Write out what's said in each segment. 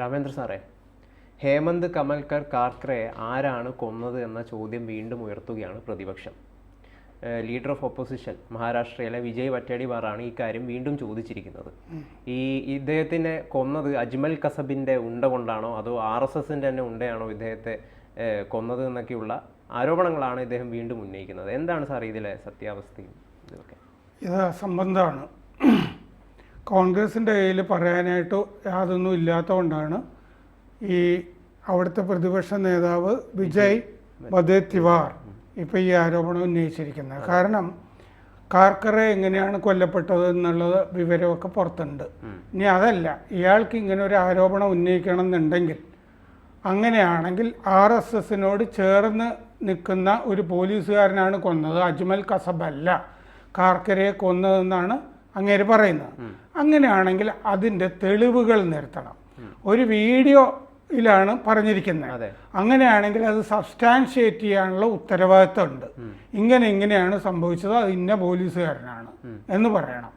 രാമേന്ദ്ര സാറേ ഹേമന്ത് കമൽക്കർ കാർക്കറെ ആരാണ് കൊന്നത് എന്ന ചോദ്യം വീണ്ടും ഉയർത്തുകയാണ് പ്രതിപക്ഷം. ലീഡർ ഓഫ് ഓപ്പോസിഷൻ മഹാരാഷ്ട്രയിലെ വിജയ് വറ്റേടിവാറാണ് ഈ കാര്യം വീണ്ടും ചോദിച്ചിരിക്കുന്നത്. ഈ ഇദ്ദേഹത്തിനെ കൊന്നത് അജ്മൽ കസബിന്റെ ഉണ്ട കൊണ്ടാണോ അതോ ആർ എസ് എസിന്റെ തന്നെ ഉണ്ടയാണോ ഇദ്ദേഹത്തെ കൊന്നത് എന്നൊക്കെയുള്ള ആരോപണങ്ങളാണ് ഇദ്ദേഹം വീണ്ടും ഉന്നയിക്കുന്നത്. എന്താണ് സാർ ഇതിലെ സത്യാവസ്ഥയും ഇതൊക്കെ? ഇത് അസംബന്ധമാണ് കോൺഗ്രസിന്റെ കയ്യിൽ പറയാനായിട്ട് യാതൊന്നും ഇല്ലാത്തതുകൊണ്ടാണ് ഈ അവിടുത്തെ പ്രതിപക്ഷ നേതാവ് വിജയ് ബദേ തിവാർ ഇപ്പോൾ ഈ ആരോപണം ഉന്നയിച്ചിരിക്കുന്നത്. കാരണം കാർക്കറെ എങ്ങനെയാണ് കൊല്ലപ്പെട്ടത് എന്നുള്ളത് വിവരമൊക്കെ പുറത്തുണ്ട്. ഇനി അതല്ല ഇയാൾക്ക് ഇങ്ങനെ ഒരു ആരോപണം ഉന്നയിക്കണം എന്നുണ്ടെങ്കിൽ അങ്ങനെയാണെങ്കിൽ ആർ എസ് എസിനോട് ചേർന്ന് നിൽക്കുന്ന ഒരു പോലീസുകാരനാണ് കൊന്നത്. അജ്മൽ കസബ് അല്ല കാർക്കരയെ കൊന്നതെന്നാണ് അങ്ങേര് പറയുന്നത് അങ്ങനെയാണെങ്കിൽ അതിന്റെ തെളിവുകൾ നിർത്തണം. ഒരു വീഡിയോയിലാണ് പറഞ്ഞിരിക്കുന്നത്. അങ്ങനെയാണെങ്കിൽ അത് സബ്സ്റ്റാൻഷിയേറ്റ് ചെയ്യാനുള്ള ഉത്തരവാദിത്തം ഉണ്ട് ഇങ്ങനെ ഇങ്ങനെയാണ് സംഭവിച്ചത് അത് ഇന്ന പോലീസുകാരനാണ് എന്ന് പറയണം.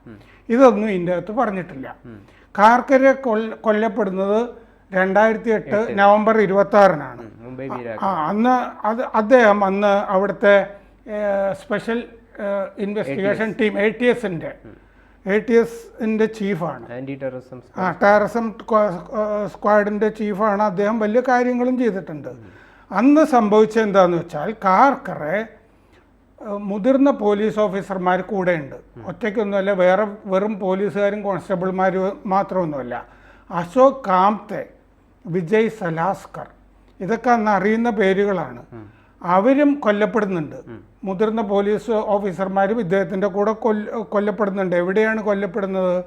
ഇതൊന്നും ഇതിന്റെ അകത്ത് പറഞ്ഞിട്ടില്ല. കാർക്കരെ കൊല്ല കൊല്ലപ്പെടുന്നത് രണ്ടായിരത്തി എട്ട്. നവംബർ ഇരുപത്തി ആറിനാണ് അന്ന് അത് അദ്ദേഹം അന്ന് അവിടുത്തെ special investigation team A T എസിന്റെ എ ടി എസിന്റെ ചീഫാണ്. ആന്റി ടെററിസം ആ ടെററിസം സ്ക്വാഡിന്റെ ചീഫാണ്. അദ്ദേഹം വലിയ കാര്യങ്ങളും ചെയ്തിട്ടുണ്ട്. അന്ന് സംഭവിച്ചത് എന്താണെന്ന് വെച്ചാൽ കാർക്കറെ മുതിർന്ന പോലീസ് ഓഫീസർമാർ കൂടെയുണ്ട്. ഒറ്റയ്ക്കൊന്നുമല്ല വേറെ വെറും പോലീസുകാരും കോൺസ്റ്റബിൾമാരും മാത്രമൊന്നുമല്ല. അശോക് കാംതെ വിജയ് സലാസ്കർ ഇതൊക്കെ അന്ന് അറിയുന്ന പേരുകളാണ്. അവരും കൊല്ലപ്പെടുന്നുണ്ട്. മുതിർന്ന പോലീസ് ഓഫീസർമാരും ഇദ്ദേഹത്തിന്റെ കൂടെ കൊല്ല കൊല്ലപ്പെടുന്നുണ്ട്. എവിടെയാണ് കൊല്ലപ്പെടുന്നത്?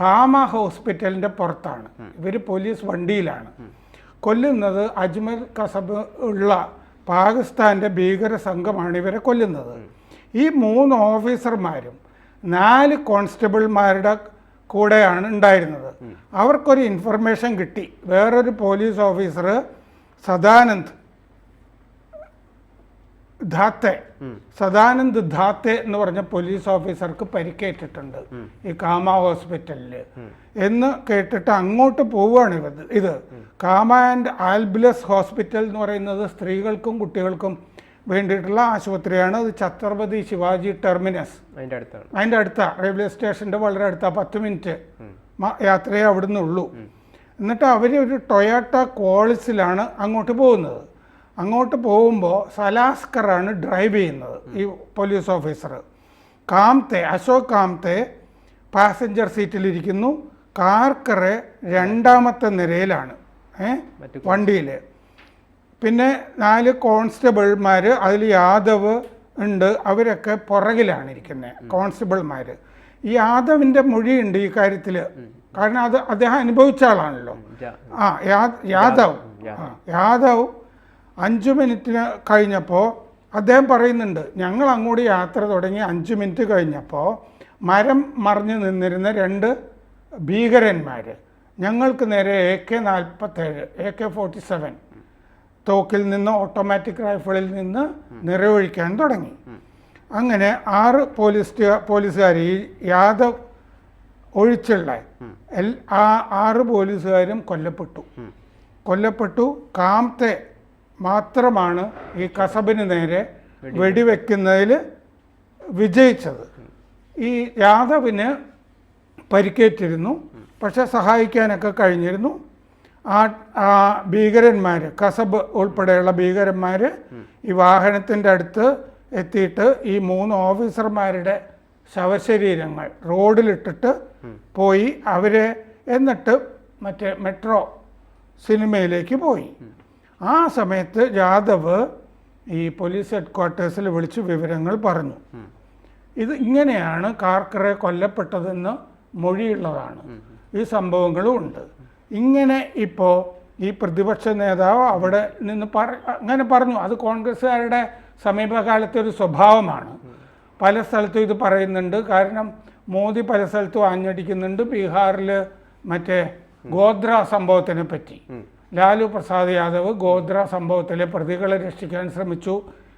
കാമ ഹോസ്പിറ്റലിന്റെ പുറത്താണ്. ഇവർ പോലീസ് വണ്ടിയിലാണ്. കൊല്ലുന്നത് അജ്മൽ കസബ് ഉള്ള പാകിസ്ഥാന്റെ ഭീകര സംഘമാണ് ഇവരെ കൊല്ലുന്നത്. ഈ മൂന്ന് ഓഫീസർമാരും നാല് കോൺസ്റ്റബിൾമാരുടെ കൂടെയാണ് ഉണ്ടായിരുന്നത്. അവർക്കൊരു ഇൻഫർമേഷൻ കിട്ടി. വേറൊരു പോലീസ് ഓഫീസർ സദാനന്ദ് ധാത്തെ സദാനന്ദ് ധാത്തെ എന്ന് പറഞ്ഞ പോലീസ് ഓഫീസർക്ക് പരിക്കേറ്റിട്ടുണ്ട് ഈ കാമ ഹോസ്പിറ്റലിൽ എന്ന് കേട്ടിട്ട് അങ്ങോട്ട് പോവുകയാണ് ഇത് ഇത് കാമ ആൻഡ് ആൽബിലസ് ഹോസ്പിറ്റൽ എന്ന് പറയുന്നത് സ്ത്രീകൾക്കും കുട്ടികൾക്കും വേണ്ടിയിട്ടുള്ള ആശുപത്രിയാണ്. അത് ഛത്രപതി ശിവാജി ടെർമിനസ്. അതിന്റെ അടുത്ത. റെയിൽവേ സ്റ്റേഷന്റെ വളരെ അടുത്ത. പത്ത് മിനിറ്റ് യാത്രയെ യാത്രയേ അവിടുന്ന് ഉള്ളൂ എന്നിട്ട് അവർ ഒരു ടൊയാട്ട കോളിസിലാണ് അങ്ങോട്ട് പോകുന്നത്. അങ്ങോട്ട് പോകുമ്പോൾ സലാസ്കറാണ് ഡ്രൈവ് ചെയ്യുന്നത് ഈ police officer Kamte Ashok Kamte passenger സീറ്റിലിരിക്കുന്നു Karkare രണ്ടാമത്തെ നിരയിലാണ് ഏ? വണ്ടിയിൽ പിന്നെ നാല് കോൺസ്റ്റബിൾമാർ അതിൽ യാദവ് ഉണ്ട് അവരൊക്കെ പുറകിലാണ് ഇരിക്കുന്നത് കോൺസ്റ്റബിൾമാർ ഈ യാദവിന്റെ മൊഴിയുണ്ട് ഈ കാര്യത്തിൽ കാരണം അത് അദ്ദേഹം അനുഭവിച്ച ആളാണല്ലോ. ആ യാദവ്. ആ, യാദവ് അഞ്ച് മിനിറ്റിന് കഴിഞ്ഞപ്പോൾ അദ്ദേഹം പറയുന്നുണ്ട് ഞങ്ങൾ അങ്ങോട്ട് യാത്ര തുടങ്ങി അഞ്ച് മിനിറ്റ് കഴിഞ്ഞപ്പോൾ മരം മറിഞ്ഞു നിന്നിരുന്ന രണ്ട് ഭീകരന്മാർ ഞങ്ങൾക്ക് നേരെ എ കെ നാൽപ്പത്തേഴ് എ കെ ഫോർട്ടി സെവൻ തോക്കിൽ നിന്ന് ഓട്ടോമാറ്റിക് റൈഫിളിൽ നിന്ന് നിറയൊഴിക്കാൻ തുടങ്ങി. അങ്ങനെ ആറ് പോലീസ് പോലീസുകാർ ഈ യാദവ് ഒഴിച്ചുള്ള ആ ആറ് പോലീസുകാരും കൊല്ലപ്പെട്ടു. കൊല്ലപ്പെട്ടു. കാംത്തെ മാത്രമാണ് ഈ കസബിന് നേരെ വെടിവെക്കുന്നതിൽ വിജയിച്ചത്. ഈ യാദവിന് പരിക്കേറ്റിരുന്നു പക്ഷെ സഹായിക്കാനൊക്കെ കഴിഞ്ഞിരുന്നു. ആ ആ ഭീകരന്മാർ കസബ് ഉൾപ്പെടെയുള്ള ഭീകരന്മാർ ഈ വാഹനത്തിന്റെ അടുത്ത് എത്തിയിട്ട് ഈ മൂന്ന് ഓഫീസർമാരുടെ ശവശരീരങ്ങൾ റോഡിലിട്ടിട്ട് പോയി. അവരെ എന്നിട്ട് മറ്റേ മെട്രോ സിനിമയിലേക്ക് പോയി. ആ സമയത്ത് ജാദവ് ഈ പോലീസ് ഹെഡ്ക്വാർട്ടേഴ്സിൽ വിളിച്ച് വിവരങ്ങൾ പറഞ്ഞു. ഇത് ഇങ്ങനെയാണ് കാർക്കറെ കൊല്ലപ്പെട്ടതെന്ന് മൊഴിയുള്ളതാണ്. ഈ സംഭവങ്ങളും ഉണ്ട്. ഇങ്ങനെ ഇപ്പോൾ ഈ പ്രതിപക്ഷ നേതാവ് അവിടെ നിന്ന് പറ അങ്ങനെ പറഞ്ഞു. അത് കോൺഗ്രസ്സുകാരുടെ സമീപകാലത്തെ ഒരു സ്വഭാവമാണ്. പല സ്ഥലത്തും ഇത് പറയുന്നുണ്ട്. കാരണം മോദി പല സ്ഥലത്തും ആഞ്ഞടിക്കുന്നുണ്ട്. ബീഹാറിൽ മറ്റേ ഗോദ്ര സംഭവത്തിനെ പറ്റി. ലാലു പ്രസാദ് യാദവ് ഗോത്ര സംഭവത്തിലെ പ്രതികളെ രക്ഷിക്കാൻ ശ്രമിച്ചു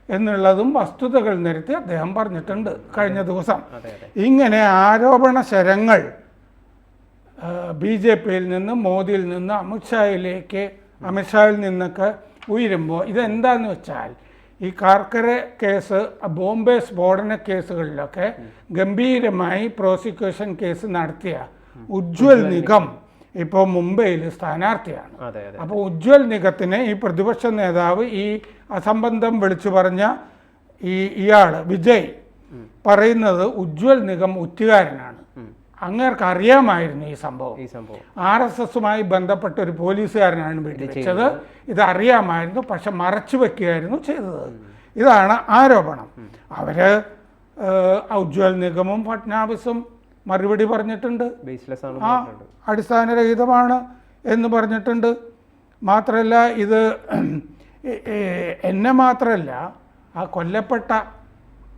എന്നുള്ളതും വസ്തുതകൾ നിരത്തി അദ്ദേഹം പറഞ്ഞിട്ടുണ്ട് കഴിഞ്ഞ ദിവസം. ഇങ്ങനെ ആരോപണ ശരങ്ങൾ ബി ജെ പിയിൽ നിന്ന് മോദിയിൽ നിന്ന് അമിത്ഷായിലേക്ക് അമിത്ഷായിൽ നിന്നൊക്കെ ഉയരുമ്പോൾ ഇതെന്താന്ന് വെച്ചാൽ ഈ കാർക്കര കേസ് ബോംബെ സ്ഫോടന കേസുകളിലൊക്കെ ഗംഭീരമായി പ്രോസിക്യൂഷൻ കേസ് നടത്തിയ ഉജ്ജ്വൽ നിഗം. ഇപ്പോൾ മുംബൈയിൽ സ്ഥാനാർത്ഥിയാണ്. അപ്പോൾ ഉജ്ജ്വൽ നിഗത്തിന് ഈ പ്രതിപക്ഷ നേതാവ് ഈ അസംബന്ധം വിളിച്ചു പറഞ്ഞ ഈ ഇയാൾ വിജയ് പറയുന്നത് ഉജ്ജ്വൽ നിഗം ഉറ്റുകാരനാണ്. അങ്ങേർക്ക് അറിയാമായിരുന്നു ഈ സംഭവം. ഈ സംഭവം. ആർ എസ് എസുമായി ബന്ധപ്പെട്ട ഒരു പോലീസുകാരനാണ് വെടിവെച്ചത് ഇത് അറിയാമായിരുന്നു പക്ഷെ മറച്ചു വെക്കുകയായിരുന്നു ചെയ്തത്. ഇതാണ് ആരോപണം. അവർ ഉജ്ജ്വൽ നിഗമും ഫട്നാവിസും മറുപടി പറഞ്ഞിട്ടുണ്ട്. ആ. അടിസ്ഥാനരഹിതമാണ് എന്ന് പറഞ്ഞിട്ടുണ്ട്. മാത്രമല്ല ഇത് എന്നെ മാത്രമല്ല ആ കൊല്ലപ്പെട്ട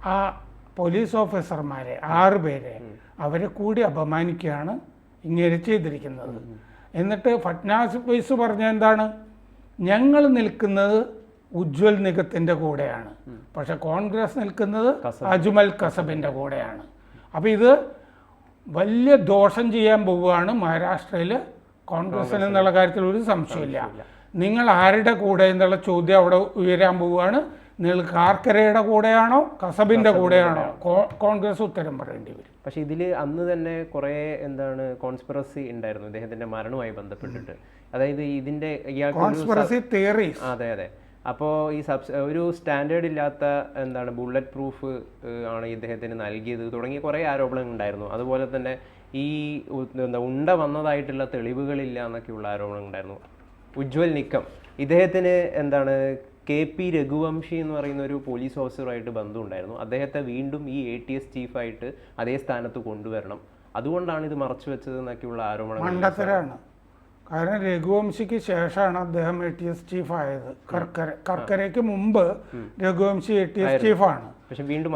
ആ പോലീസ് ഓഫീസർമാരെ ആറ് പേരെ അവരെ കൂടി അപമാനിക്കുകയാണ് ഇങ്ങനെ ചെയ്തിരിക്കുന്നത്. എന്നിട്ട് ഫട്നാസ് വൈസ് പറഞ്ഞ എന്താണ്? ഞങ്ങൾ നിൽക്കുന്നത് ഉജ്വൽ നിഗത്തിന്റെ കൂടെയാണ്. പക്ഷെ കോൺഗ്രസ് നിൽക്കുന്നത് അജ്മൽ കസബിന്റെ കൂടെയാണ്. അപ്പോൾ ഇത് വലിയ ദോഷം ചെയ്യാൻ പോവുകയാണ് മഹാരാഷ്ട്രയിൽ കോൺഗ്രസ് എന്നുള്ള കാര്യത്തിൽ ഒരു സംശയമില്ല. നിങ്ങൾ ആരുടെ കൂടെ എന്നുള്ള ചോദ്യം അവിടെ ഉയരാൻ പോവുകയാണ്. നിങ്ങൾ കാർക്കരയുടെ കൂടെയാണോ കസബിന്റെ കൂടെയാണോ? കോൺഗ്രസ് ഉത്തരം പറയേണ്ടി വരും. പക്ഷെ ഇതിൽ അന്ന് തന്നെ കുറേ എന്താണ് കോൺസ്പിറസി ഉണ്ടായിരുന്നു. ഇദ്ദേഹത്തിന്റെ മരണവുമായി ബന്ധപ്പെട്ടിട്ട്. അതായത് ഇതിന്റെ കോൺസ്പിറസി തിയറി അതെ അതെ. അപ്പോൾ ഈ സബ്സ് ഒരു സ്റ്റാൻഡേർഡ് ഇല്ലാത്ത എന്താണ് ബുള്ളറ്റ് പ്രൂഫ് ആണ് ഇദ്ദേഹത്തിന് നൽകിയത്. തുടങ്ങിയ കുറേ ആരോപണങ്ങൾ ഉണ്ടായിരുന്നു. അതുപോലെ തന്നെ ഈ എന്താ ഉണ്ട വന്നതായിട്ടുള്ള തെളിവുകളില്ല എന്നൊക്കെയുള്ള ആരോപണങ്ങൾ ഉണ്ടായിരുന്നു. ഉജ്ജ്വൽ നിക്കം. ഇദ്ദേഹത്തിന് എന്താണ് കെ പി രഘുവംശി എന്ന് പറയുന്ന ഒരു പോലീസ് ഓഫീസറുമായിട്ട് ബന്ധമുണ്ടായിരുന്നു അദ്ദേഹത്തെ വീണ്ടും ഈ എ ടി എസ് ചീഫായിട്ട് അതേ സ്ഥാനത്ത് കൊണ്ടുവരണം. അതുകൊണ്ടാണ് ഇത് മറച്ചു വെച്ചത് എന്നൊക്കെയുള്ള മണ്ടത്തരാണ്. കാരണം രഘുവംശിക്ക് ശേഷമാണ് അദ്ദേഹം എ ടി എസ് ചീഫ് ആയത്. കർക്കര കർക്കരയ്ക്ക് മുമ്പ് രഘുവംശി എ ടി എസ് ചീഫാണ്.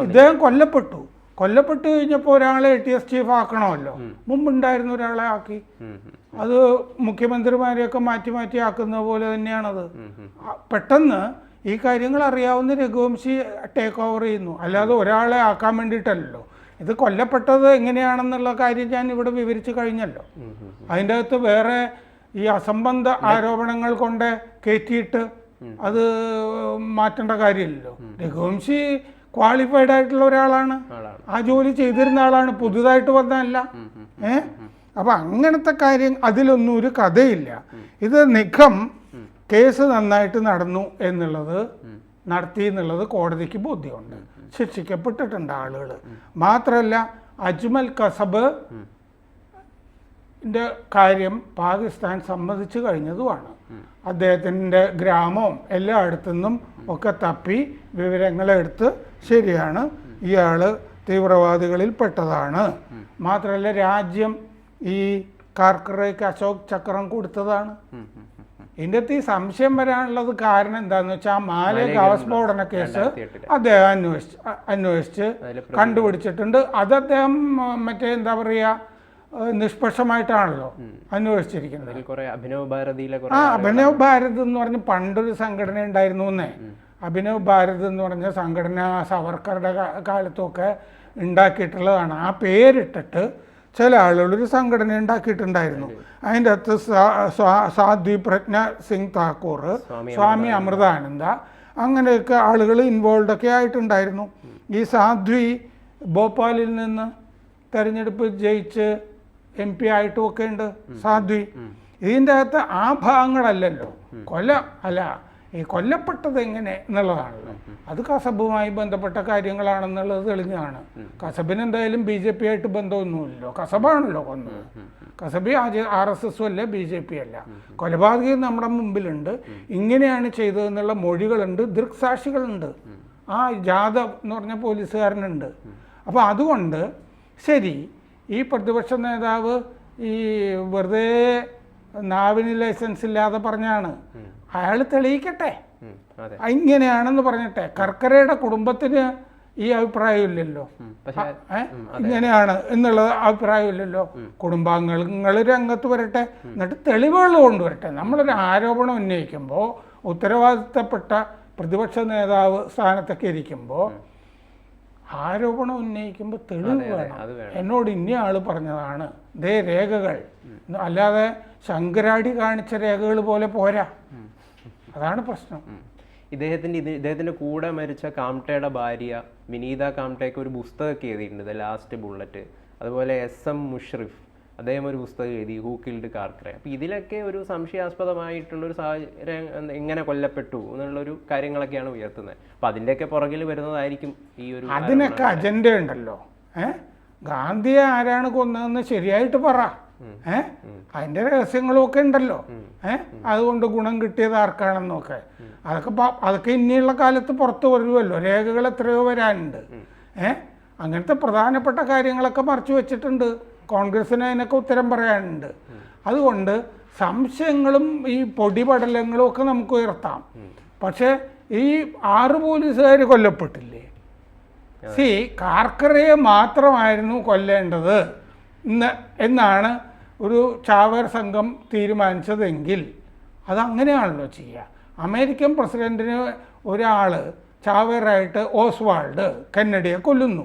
ഇദ്ദേഹം കൊല്ലപ്പെട്ടു. കൊല്ലപ്പെട്ട് കഴിഞ്ഞപ്പോൾ ഒരാളെ എ ടി എസ് ചീഫ് ആക്കണമല്ലോ. മുമ്പുണ്ടായിരുന്ന ഒരാളെ ആക്കി. അത് മുഖ്യമന്ത്രിമാരെയൊക്കെ മാറ്റി മാറ്റി ആക്കുന്ന പോലെ തന്നെയാണത്. പെട്ടെന്ന് ഈ കാര്യങ്ങൾ അറിയാവുന്ന രഘുവംശി ടേക്ക് ഓവർ ചെയ്യുന്നു. അല്ലാതെ ഒരാളെ ആക്കാൻ വേണ്ടിയിട്ടല്ലല്ലോ. ഇത് കൊല്ലപ്പെട്ടത് എങ്ങനെയാണെന്നുള്ള കാര്യം ഞാൻ ഇവിടെ വിവരിച്ചു കഴിഞ്ഞല്ലോ. അതിന്റെ അകത്ത് വേറെ ഈ അസംബന്ധ ആരോപണങ്ങൾ കൊണ്ട് കയറ്റിയിട്ട് അത് മാറ്റേണ്ട കാര്യമില്ലല്ലോ. രഘുവംശി ക്വാളിഫൈഡ് ആയിട്ടുള്ള ഒരാളാണ്. ആ ജോലി ചെയ്തിരുന്ന ആളാണ്. പുതുതായിട്ട് വന്നതല്ല. ഏ? അപ്പൊ അങ്ങനത്തെ കാര്യം അതിലൊന്നും ഒരു കഥയില്ല. ഇത് നിഖം കേസ് നന്നായിട്ട് നടന്നു എന്നുള്ളത് നടത്തി എന്നുള്ളത് കോടതിക്ക് ബോധ്യമുണ്ട്. ശിക്ഷിക്കപ്പെട്ടിട്ടുണ്ട് ആളുകൾ മാത്രമല്ല അജ്മൽ കസബ് ന്റെ കാര്യം പാകിസ്ഥാൻ സമ്മതിച്ചു കഴിഞ്ഞതുമാണ്. അദ്ദേഹത്തിന്റെ ഗ്രാമവും എല്ലായിടത്തുനിന്നും ഒക്കെ തപ്പി വിവരങ്ങളെടുത്ത് ശരിയാണ്. ഇയാൾ തീവ്രവാദികളിൽ പെട്ടതാണ്. മാത്രമല്ല രാജ്യം ഈ കാർക്കറേക്ക് അശോക് ചക്രം കൊടുത്തതാണ്. ഇതിന്റെ അകത്ത് ഈ സംശയം വരാനുള്ളത് കാരണം എന്താണെന്ന് വെച്ചാൽ ആ മാലയ ഗാവസ്ഫോടന കേസ് അദ്ദേഹം അന്വേഷിച്ച് അന്വേഷിച്ച് കണ്ടുപിടിച്ചിട്ടുണ്ട്. അത് അദ്ദേഹം മറ്റേ എന്താ പറയുക നിഷ്പക്ഷമായിട്ടാണല്ലോ അന്വേഷിച്ചിരിക്കുന്നത്. അഭിനവ് ഭാരതിയിലെ ആ അഭിനവ് ഭാരത് എന്ന് പറഞ്ഞ പണ്ടൊരു സംഘടന ഉണ്ടായിരുന്നു എന്നേ. അഭിനവ് ഭാരത് എന്ന് പറഞ്ഞ സംഘടന സവർക്കറുടെ കാലത്തൊക്കെ ഉണ്ടാക്കിയിട്ടുള്ളതാണ്. ആ പേരിട്ടിട്ട് ചില ആളുകളൊരു ഒരു സംഘടന ഉണ്ടാക്കിയിട്ടുണ്ടായിരുന്നു. അതിന്റെ അകത്ത് സാധ്വി പ്രജ്ഞ സിംഗ് താക്കൂർ സ്വാമി സ്വാമി അമൃതാനന്ദ. അങ്ങനെയൊക്കെ ആളുകൾ ഇൻവോൾവ് ഒക്കെ ആയിട്ടുണ്ടായിരുന്നു. ഈ സാധ്വി ഭോപ്പാലിൽ നിന്ന് തെരഞ്ഞെടുപ്പ് ജയിച്ച് എം പി ആയിട്ടും ഒക്കെ ഉണ്ട്. സാധ്വി. ഇതിന്റെ അകത്ത് ആ ഭാഗങ്ങളല്ലല്ലോ. കൊല അല്ല ഈ കൊല്ലപ്പെട്ടത് എങ്ങനെ എന്നുള്ളതാണല്ലോ അത് കസബുമായി ബന്ധപ്പെട്ട കാര്യങ്ങളാണെന്നുള്ളത് തെളിഞ്ഞാണ് കസബിന് എന്തായാലും ബി ജെ പി ആയിട്ട് ബന്ധമൊന്നുമില്ലല്ലോ കസബാണല്ലോ കൊന്നത്. കസബി ആർ എസ് എസും അല്ല ബി ജെ പി അല്ല. കൊലപാതകം നമ്മുടെ മുമ്പിലുണ്ട്. ഇങ്ങനെയാണ് ചെയ്തതെന്നുള്ള മൊഴികളുണ്ട്. ദൃക്സാക്ഷികളുണ്ട്. ആ ജാദവ് എന്ന് പറഞ്ഞ പോലീസുകാരനുണ്ട്. അപ്പോൾ അതുകൊണ്ട് ശരി ഈ പ്രതിപക്ഷ നേതാവ് ഈ വെറുതെ നാവിന് ലൈസൻസ് ഇല്ലാതെ പറഞ്ഞാണ്. അയാൾ തെളിയിക്കട്ടെ. ഇങ്ങനെയാണെന്ന് പറഞ്ഞിട്ടെ. കർക്കരയുടെ കുടുംബത്തിന് ഈ അഭിപ്രായമില്ലല്ലോ? ഇങ്ങനെയാണ് എന്നുള്ള അഭിപ്രായമില്ലല്ലോ കുടുംബാംഗങ്ങൾ രംഗത്ത് വരട്ടെ. എന്നിട്ട് തെളിവുകൾ കൊണ്ടുവരട്ടെ. നമ്മളൊരു ആരോപണം ഉന്നയിക്കുമ്പോൾ ഉത്തരവാദിത്തപ്പെട്ട പ്രതിപക്ഷ നേതാവ് സ്ഥാനത്തൊക്കെ ഇരിക്കുമ്പോൾ ആരോപണം ഉന്നയിക്കുമ്പോൾ തെളിവ് വേണം. എന്നോട് ഇന്ന ആൾ പറഞ്ഞതാണ്. ദേ രേഖകൾ. അല്ലാതെ ശങ്കരാടി കാണിച്ച രേഖകൾ പോലെ പോരാ. അതാണ് പ്രശ്നം. ഇദ്ദേഹത്തിന്റെ ഇത് ഇദ്ദേഹത്തിന്റെ കൂടെ മരിച്ച കാംട്ടയുടെ ഭാര്യ വിനീത കാംട്ടയ്ക്ക് ഒരു പുസ്തകമൊക്കെ എഴുതിയിട്ടുണ്ട് ദ ലാസ്റ്റ് ബുള്ളറ്റ്. അതുപോലെ എസ് എം മുഷ്രിഫ്. അദ്ദേഹം ഒരു പുസ്തകം എഴുതി ഹൂ കിൽഡ് കാർക്കറെ അപ്പോൾ ഇതിലൊക്കെ ഒരു സംശയാസ്പദമായിട്ടുള്ളൊരു സാഹചര്യം എങ്ങനെ കൊല്ലപ്പെട്ടു എന്നുള്ളൊരു കാര്യങ്ങളൊക്കെയാണ് ഉയർത്തുന്നത്. അപ്പോൾ അതിന്റെയൊക്കെ പുറകിൽ വരുന്നതായിരിക്കും ഈ ഒരു അതിനൊക്കെ അജണ്ട ഉണ്ടല്ലോ. ഏ? ഗാന്ധിയെ ആരാണ് കൊന്നതെന്ന് ശരിയായിട്ട് പറ. ഏ? അതിന്റെ രഹസ്യങ്ങളും ഒക്കെ ഉണ്ടല്ലോ ഏ? അതുകൊണ്ട് ഗുണം കിട്ടിയത് ആർക്കാണെന്നൊക്കെ. അതൊക്കെ അതൊക്കെ ഇനിയുള്ള കാലത്ത് പുറത്തു വരുമല്ലോ രേഖകൾ എത്രയോ വരാനുണ്ട്. ഏ? അങ്ങനത്തെ പ്രധാനപ്പെട്ട കാര്യങ്ങളൊക്കെ മറച്ചു വെച്ചിട്ടുണ്ട്. കോൺഗ്രസിന് അതിനൊക്കെ ഉത്തരം പറയാനുണ്ട്. അതുകൊണ്ട് സംശയങ്ങളും ഈ പൊടിപടലങ്ങളും ഒക്കെ നമുക്ക് ഉയർത്താം. പക്ഷേ ഈ ആറ് പോലീസുകാർ കൊല്ലപ്പെട്ടില്ലേ? സി കാർക്കറയെ മാത്രമായിരുന്നു കൊല്ലേണ്ടത് എന്ന് എന്നാണ് ഒരു ചാവേർ സംഘം തീരുമാനിച്ചതെങ്കിൽ അതങ്ങനെയാണല്ലോ ചെയ്യുക അമേരിക്കൻ പ്രസിഡന്റിന് ഒരാൾ ചാവേറായിട്ട് ഓസ്വാൾഡ് കെന്നഡിയെ കൊല്ലുന്നു.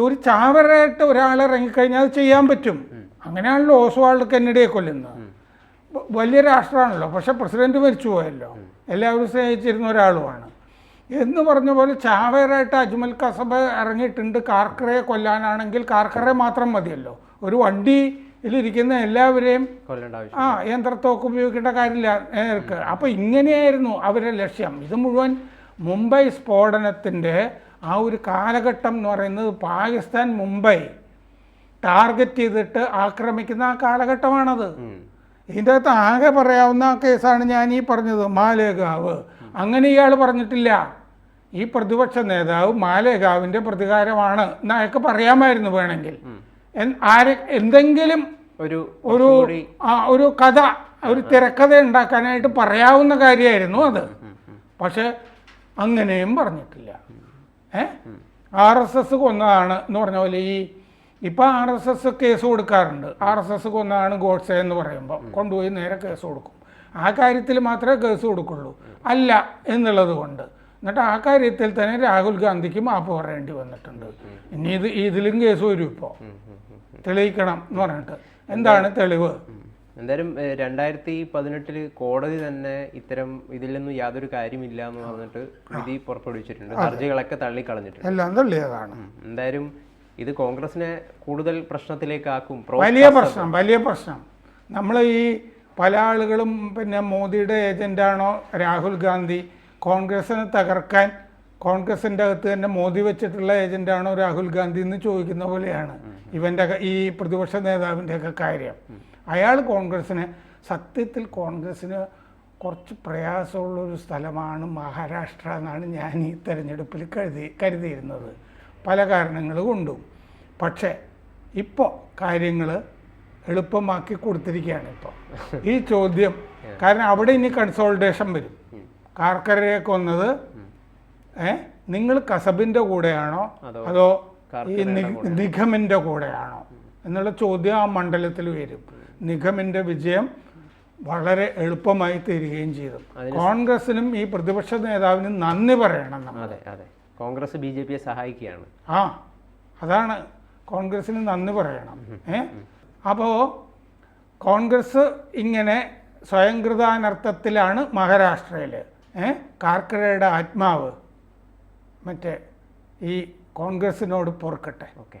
ഒരു ചാവറായിട്ട് ഒരാൾ ഇറങ്ങിക്കഴിഞ്ഞാൽ അത് ചെയ്യാൻ പറ്റും. അങ്ങനെയാണല്ലോ ഓസ്വാൾഡ് കെന്നഡിയെ കൊല്ലുന്നത്. വലിയ രാഷ്ട്രമാണല്ലോ പക്ഷെ പ്രസിഡന്റ് മരിച്ചു പോയല്ലോ. എല്ലാവരും സ്നേഹിച്ചിരുന്ന ഒരാളുമാണ്. എന്ന് പറഞ്ഞ പോലെ ചാവേറായിട്ട് അജ്മൽ കസബ ഇറങ്ങിയിട്ടുണ്ട്. കാർക്കറയെ കൊല്ലാനാണെങ്കിൽ കാർക്കറെ മാത്രം മതിയല്ലോ. ഒരു വണ്ടിയിലിരിക്കുന്ന എല്ലാവരെയും ആ യന്ത്രത്തോക്ക് ഉപയോഗിക്കേണ്ട കാര്യമില്ല. നേർക്ക്. അപ്പോൾ ഇങ്ങനെയായിരുന്നു അവരുടെ ലക്ഷ്യം. ഇത് മുഴുവൻ മുംബൈ സ്ഫോടനത്തിന്റെ ആ ഒരു കാലഘട്ടം എന്ന് പറയുന്നത് പാകിസ്ഥാൻ മുംബൈ ടാർഗറ്റ് ചെയ്തിട്ട് ആക്രമിക്കുന്ന ആ കാലഘട്ടമാണത്. ഇതിന്റെ അകത്ത് ആകെ പറയാവുന്ന കേസാണ് ഞാൻ ഈ പറഞ്ഞത് മാലേഗാവ്. അങ്ങനെ ഇയാൾ പറഞ്ഞിട്ടില്ല. ഈ പ്രതിപക്ഷ നേതാവ് മാലേഗാവിന്റെ പ്രതികാരമാണ് എന്നൊക്കെ പറയാമായിരുന്നു വേണമെങ്കിൽ. ആരെ എന്തെങ്കിലും ഒരു ഒരു ആ ഒരു കഥ ഒരു തിരക്കഥ ഉണ്ടാക്കാനായിട്ട് പറയാവുന്ന കാര്യമായിരുന്നു അത്. പക്ഷെ അങ്ങനെയും പറഞ്ഞിട്ടില്ല. ആർ എസ് എസ് കൊന്നതാണ് എന്ന് പറഞ്ഞ പോലെ ഈ ഇപ്പം ആർ എസ് എസ് കേസ് കൊടുക്കാറുണ്ട്. ആർ എസ് എസ് കൊന്നതാണ് ഗോഡ്സെ എന്ന് പറയുമ്പോൾ കൊണ്ടുപോയി നേരെ കേസ് കൊടുക്കും. ആ കാര്യത്തിൽ മാത്രമേ കേസ് കൊടുക്കുള്ളൂ. അല്ല എന്നുള്ളത് കൊണ്ട്. എന്നിട്ട് ആ കാര്യത്തിൽ തന്നെ രാഹുൽ ഗാന്ധിക്ക് മാപ്പ് പറയേണ്ടി വന്നിട്ടുണ്ട്. ഇനി ഇത് ഇതിലും കേസ് വരും ഇപ്പോൾ തെളിയിക്കണം എന്ന് പറഞ്ഞിട്ട്. എന്താണ് തെളിവ്? എന്തായാലും രണ്ടായിരത്തി പതിനെട്ടിൽ കോടതി തന്നെ ഇത്തരം ഇതിൽ നിന്നും യാതൊരു കാര്യമില്ല എന്ന് പറഞ്ഞിട്ട് വിധി പുറപ്പെടുവിച്ചിട്ടുണ്ട്. ഹർജികളൊക്കെ തള്ളിക്കളഞ്ഞിട്ടുണ്ട്. എല്ലാം തള്ളിയതാണ്. ഉം. എന്തായാലും ഇത് കോൺഗ്രസിനെ കൂടുതൽ പ്രശ്നത്തിലേക്കാക്കും പ്രോ വലിയ പ്രശ്നം വലിയ പ്രശ്നം. നമ്മൾ ഈ പല ആളുകളും പിന്നെ മോദിയുടെ ഏജന്റാണോ രാഹുൽ ഗാന്ധി കോൺഗ്രസിനെ തകർക്കാൻ കോൺഗ്രസിന്റെ അകത്ത് തന്നെ മോദി വെച്ചിട്ടുള്ള ഏജന്റാണോ രാഹുൽ ഗാന്ധി എന്ന് ചോദിക്കുന്ന പോലെയാണ് ഇവന്റെ ഈ പ്രതിപക്ഷ നേതാവിന്റെയൊക്കെ കാര്യം. അയാൾ കോൺഗ്രസ്സിന് സത്യത്തിൽ കോൺഗ്രസ്സിന് കുറച്ച് പ്രയാസമുള്ളൊരു സ്ഥലമാണ് മഹാരാഷ്ട്ര എന്നാണ് ഞാൻ ഈ തെരഞ്ഞെടുപ്പിൽ കരുതി കരുതിയിരുന്നത്. പല കാരണങ്ങൾ കൊണ്ടും. പക്ഷേ ഇപ്പോൾ കാര്യങ്ങൾ എളുപ്പമാക്കി കൊടുത്തിരിക്കുകയാണ് ഇപ്പോൾ. ഈ ചോദ്യം കാരണം അവിടെ ഇനി കൺസോൾട്ടേഷൻ വരും. കാർക്കരയെ കൊന്നത് ഏ നിങ്ങൾ കസബിന്റെ കൂടെയാണോ അതോ അതോ ഈ നിഗമിന്റെ കൂടെയാണോ? എന്നുള്ള ചോദ്യം ആ മണ്ഡലത്തിൽ വരും. നിഗമിന്റെ വിജയം വളരെ എളുപ്പമായി തീരുകയും ചെയ്തു. കോൺഗ്രസിനും ഈ പ്രതിപക്ഷ നേതാവിനും നന്ദി പറയണം അതെ അതെ. കോൺഗ്രസ് ബി ജെ പിയെ സഹായിക്കുകയാണ്. ആ അതാണ് കോൺഗ്രസിന് നന്ദി പറയണം. ഏ? അപ്പോൾ കോൺഗ്രസ് ഇങ്ങനെ സ്വയംകൃതാനർത്ഥത്തിലാണ് മഹാരാഷ്ട്രയിൽ ഏ? കാർക്കരയുടെ ആത്മാവ്. മറ്റേ ഈ കോൺഗ്രസിനോട് പൊറുക്കട്ടെ. ഓക്കെ.